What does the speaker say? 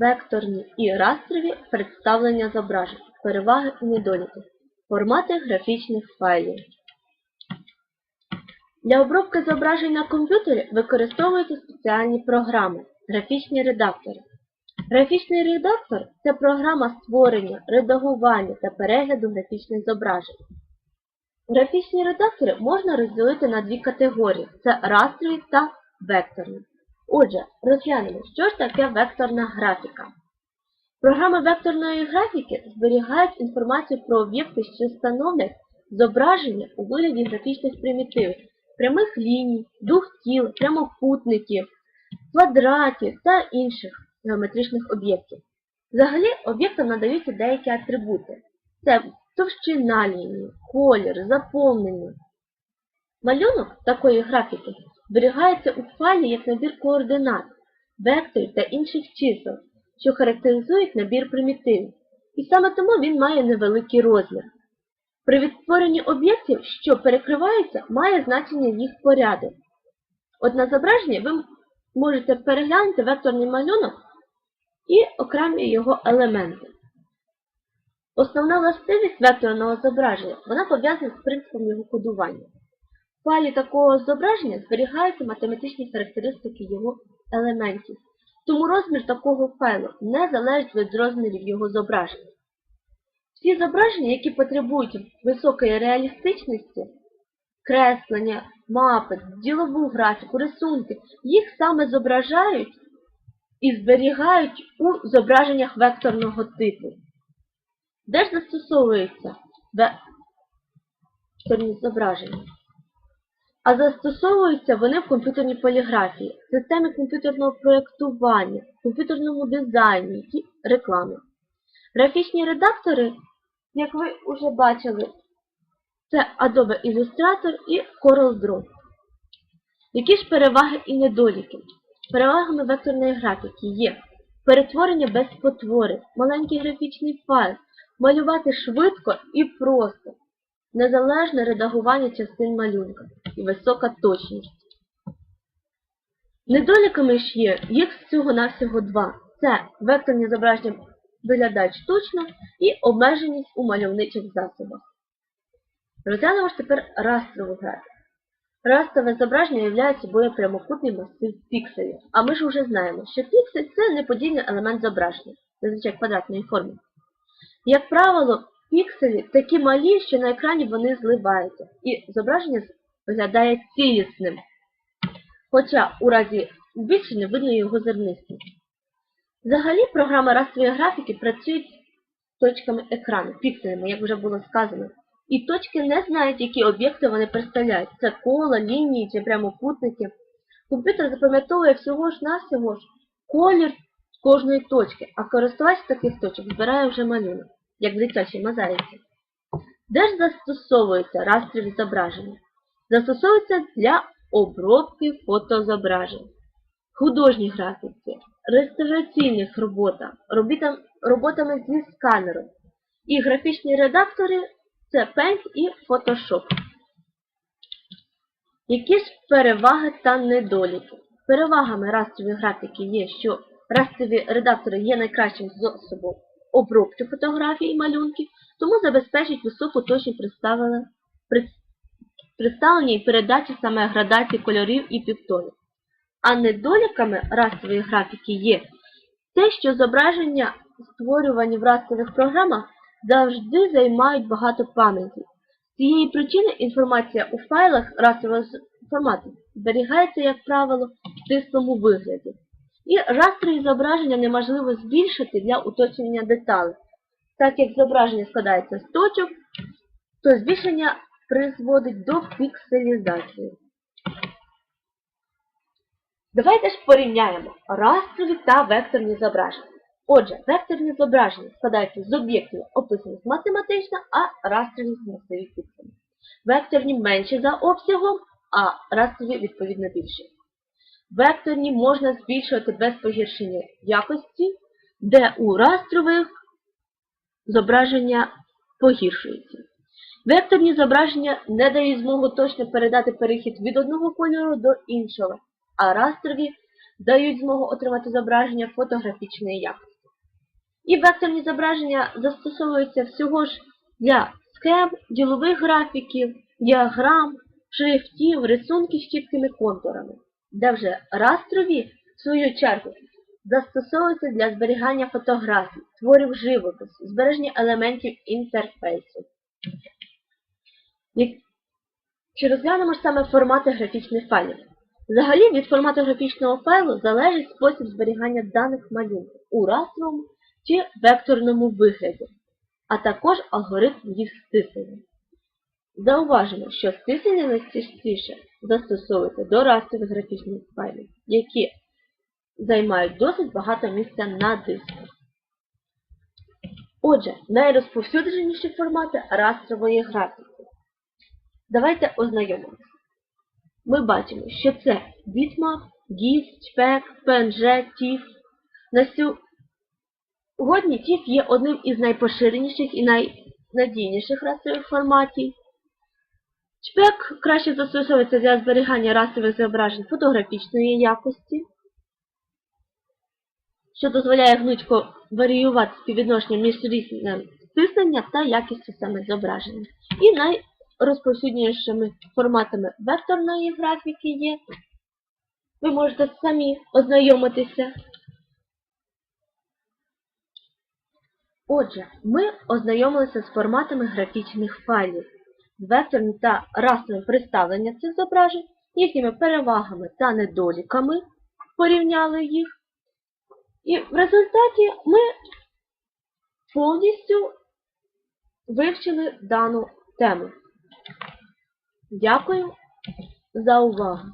векторні і растрові представлення зображень, переваги і недоліки, формати графічних файлів. Для обробки зображень на комп'ютері використовуються спеціальні програми, графічні редактори. Графічний редактор це програма створення, редагування та перегляду графічних зображень. Графічні редактори можна розділити на дві категорії це растрові та векторні. Отже, розглянемо, що ж таке векторна графіка. Програми векторної графіки зберігають інформацію про об'єкти, що становлять зображення у вигляді графічних примітивів, прямих ліній, дух тіл, прямокутників, квадратів та інших геометричних об'єктів. Взагалі об'єктам надаються деякі атрибути. Це товщина лінії, колір, заповнення. Малюнок такої графіки зберігається у файлі як набір координат, векторів та інших чисел, що характеризують набір примітивів. І саме тому він має невеликий розмір. При відтворенні об'єктів, що перекриваються, має значення їх порядок. От на зображенні ви можете переглянути векторний малюнок і окремі його елементи. Основна властивість векторного зображення вона пов'язана з принципом його кодування. В файлі такого зображення зберігаються математичні характеристики його елементів, тому розмір такого файлу не залежить від розмірів його зображення. Всі зображення, які потребують високої реалістичності, креслення, мапи, ділову графіку, рисунки, їх саме зображають і зберігають у зображеннях векторного типу. Де ж застосовуються векторні зображення? А застосовуються вони в комп'ютерній поліграфії, системі комп'ютерного проєктування, комп'ютерному дизайні і рекламі. Графічні редактори, як ви вже бачили, це Adobe Illustrator і CorelDRAW. Які ж переваги і недоліки? Перевагами векторної графіки є перетворення без потвори, маленький графічний файл, малювати швидко і просто, незалежне редагування частин малюнка і висока точність. Недоліками ж є їх всього-навсього два. Це векторні зображення виглядають штучно і обмеженість у мальовничих засобах. Розглянемо ж тепер растрову графіку. Растрове зображення являє собою прямокутний масив пікселів, а ми ж вже знаємо, що піксель – це неподільний елемент зображення, зазвичай квадратної форми. Як правило, пікселі такі малі, що на екрані вони зливаються, і зображення виглядає цілісним, хоча у разі збільшення видно його зернистим. Взагалі, програми растрової графіки працюють з точками екрану, пікселями, як вже було сказано. І точки не знають, які об'єкти вони представляють. Це кола, лінії чи прямокутники. Комп'ютер запам'ятовує всього ж навсього ж колір кожної точки, а користувач таких точок збирає вже малюнок, як в дитячій мозаїці. Де ж застосовуються растрові зображення? Застосовуються для обробки фотозображень, художній графіці, реставраційних роботах, роботами зі сканером. І графічні редактори це Paint і Photoshop. Які ж переваги та недоліки? Перевагами растрової графіки є, що растрові редактори є найкращим способом обробки фотографій і малюнків, тому забезпечують високу точність представлення, пред- представлення і передачі саме градації кольорів і півтонів. А недоліками растрової графіки є те, що зображення, створювані в растрових програмах, завжди займають багато пам'яті. З цієї причини інформація у файлах растрового з- формату зберігається, як правило, в стислому вигляді. І растрові зображення неможливо збільшити для уточнення деталей. Так як зображення складається з точок, то збільшення призводить до пікселізації. Давайте ж порівняємо растрові та векторні зображення. Отже, векторні зображення складаються з об'єктів, описаних математично, а растрові з масивів пікселів. Векторні менші за обсягом, а растрові відповідно більші. Векторні можна збільшувати без погіршення якості, де у растрових зображення погіршується. Векторні зображення не дають змогу точно передати перехід від одного кольору до іншого, а растрові дають змогу отримати зображення фотографічної якості. І векторні зображення застосовуються всього ж для схем, ділових графіків, діаграм, шрифтів, рисунків з чіткими контурами, де вже растрові, в свою чергу, застосовуються для зберігання фотографій, творів живопису, збереження елементів інтерфейсу. Чи розглянемо ж саме формати графічних файлів? Взагалі від формату графічного файлу залежить спосіб зберігання даних малюнків у растровому чи векторному вигляді, а також алгоритм їх стислення. Зауважимо, що стислення найчастіше застосовується до растрових графічних файлів, які займають досить багато місця на диску. Отже, найрозповсюдженіші формати растрової графіки. Давайте ознайомимося. Ми бачимо, що це Bitmap, GIF, JPEG, PNG, TIFF. На сьогодні TIFF є одним із найпоширеніших і найнадійніших растрових форматів. JPEG краще застосовується для зберігання растрових зображень фотографічної якості, що дозволяє гнучко варіювати співвідношення між різним стиснення та якістю саме зображення. І найрозповсюднішими форматами векторної графіки є. Ви можете самі ознайомитися. Отже, ми ознайомилися з форматами графічних файлів, з та расовим представленням цих зображень, їхніми перевагами та недоліками, порівняли їх. І в результаті ми повністю вивчили дану тему. Дякую за увагу!